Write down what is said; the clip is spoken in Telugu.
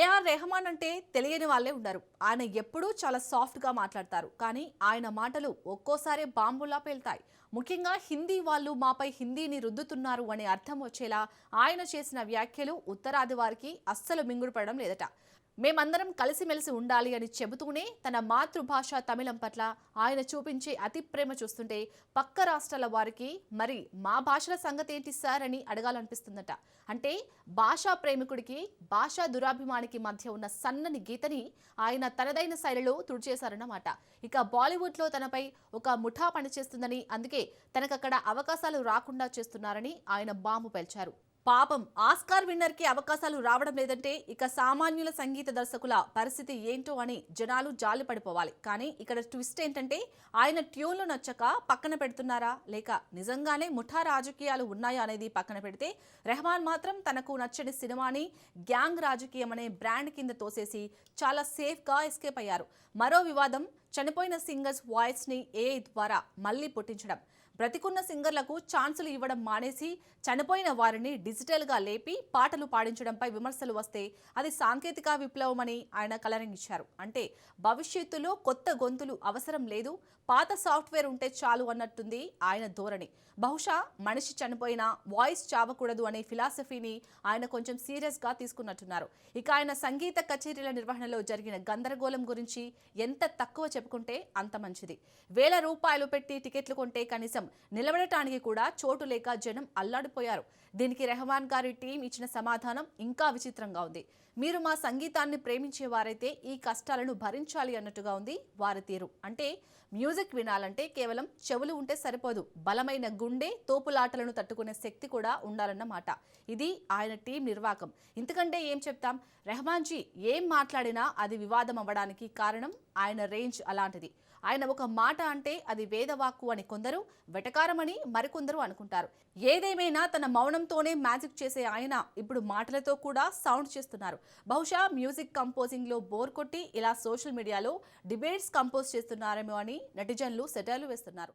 ఏఆర్ రెహమాన్ అంటే తెలియని వాళ్ళే ఉండరు ఆయన ఎప్పుడూ చాలా సాఫ్ట్గా మాట్లాడతారు. కానీ ఆయన మాటలు ఒక్కోసారి బాంబులా పేల్తాయి. ముఖ్యంగా హిందీ వాళ్ళు మాపై హిందీని రుద్దుతున్నారు అనే అర్థం వచ్చేలా ఆయన చేసిన వ్యాఖ్యలు ఉత్తరాది వారికి అస్సలు మింగుడుపడడం లేదట. మేమందరం కలిసిమెలిసి ఉండాలి అని చెబుతూనే తన మాతృభాష తమిళం పట్ల ఆయన చూపించే అతి ప్రేమ చూస్తుంటే పక్క రాష్ట్రాల వారికి మరి మా భాషల సంగతి ఏంటి సార్? అని అడగాలనిపిస్తుందట. అంటే భాషా ప్రేమికుడికి భాషా దురాభిమానికి మధ్య ఉన్న సన్నని గీతని ఆయన తనదైన శైలిలో తుడిచేశారన్నమాట. ఇక బాలీవుడ్లో తనపై ఒక ముఠా పనిచేస్తుందని అందుకే తనకక్కడ అవకాశాలు రాకుండా చేస్తున్నారని ఆయన బాంబు పేల్చారు. పాపం ఆస్కార్ విన్నర్కి అవకాశాలు రావడం లేదంటే ఇక సామాన్యుల సంగీత దర్శకుల పరిస్థితి ఏంటో అని జనాలు జాలి పడిపోవాలి. కానీ ఇక్కడ ట్విస్ట్ ఏంటంటే ఆయన ట్యూన్లు నచ్చక పక్కన పెడుతున్నారా? లేక నిజంగానే ముఠా రాజకీయాలు ఉన్నాయా అనేది పక్కన పెడితే రెహమాన్ మాత్రం తనకు నచ్చని సినిమాని గ్యాంగ్ రాజకీయం అనే బ్రాండ్ కింద తోసేసి చాలా సేఫ్గా ఎస్కేప్ అయ్యారు. మరో వివాదం చనిపోయిన సింగర్స్ వాయిస్ని ఏ ద్వారా మళ్ళీ పుట్టించడం. బ్రతికున్న సింగర్లకు ఛాన్సులు ఇవ్వడం మానేసి చనిపోయిన వారిని డిజిటల్గా లేపి పాటలు పాడించడంపై విమర్శలు వస్తే అది సాంకేతిక విప్లవమని ఆయన కలరింగ్ ఇచ్చారు అంటే భవిష్యత్తులో కొత్త గొంతులు అవసరం లేదు పాత సాఫ్ట్వేర్ ఉంటే చాలు అన్నట్టుంది ఆయన ధోరణి. బహుశా మనిషి చనిపోయినా వాయిస్ చావకూడదు అనే ఫిలాసఫీని ఆయన కొంచెం సీరియస్గా తీసుకున్నట్టున్నారు. ఇక ఆయన సంగీత కచేరీల నిర్వహణలో జరిగిన గందరగోళం గురించి ఎంత తక్కువ చెప్పుకుంటే అంత మంచిది. వేల రూపాయలు పెట్టి టికెట్లు కొంటే కనీసం నిలబడటానికి కూడా చోటు లేక జనం అల్లాడిపోయారు. దీనికి రెహమాన్ గారి టీం ఇచ్చిన సమాధానం ఇంకా విచిత్రంగా ఉంది. మీరు మా సంగీతాన్ని ప్రేమించే వారైతే ఈ కష్టాలను భరించాలి అన్నట్టుగా ఉంది వారి తీరు. అంటే మ్యూజిక్ వినాలంటే కేవలం చెవులు ఉంటే సరిపోదు. బలమైన గుండె తోపులాటలను తట్టుకునే శక్తి కూడా ఉండాలన్నమాట ఇది ఆయన టీం నిర్వాకం. ఇంతకంటే ఏం చెప్తాం? రెహమాన్జీ ఏం మాట్లాడినా అది వివాదం అవ్వడానికి కారణం ఆయన రేంజ్ అలాంటిది. ఆయన ఒక మాట అంటే అది వేదవాక్కు అని కొందరు వెటకారమని మరికొందరు అనుకుంటారు. ఏదేమైనా తన మౌనంతోనే మ్యాజిక్ చేసే ఆయన ఇప్పుడు మాటలతో కూడా సౌండ్ చేస్తున్నారు. బహుశా మ్యూజిక్ కంపోజింగ్లో బోర్ కొట్టి ఇలా సోషల్ మీడియాలో డిబేట్స్ కంపోజ్ చేస్తున్నారేమో అని నెటిజన్లు సెటర్లు వేస్తున్నారు.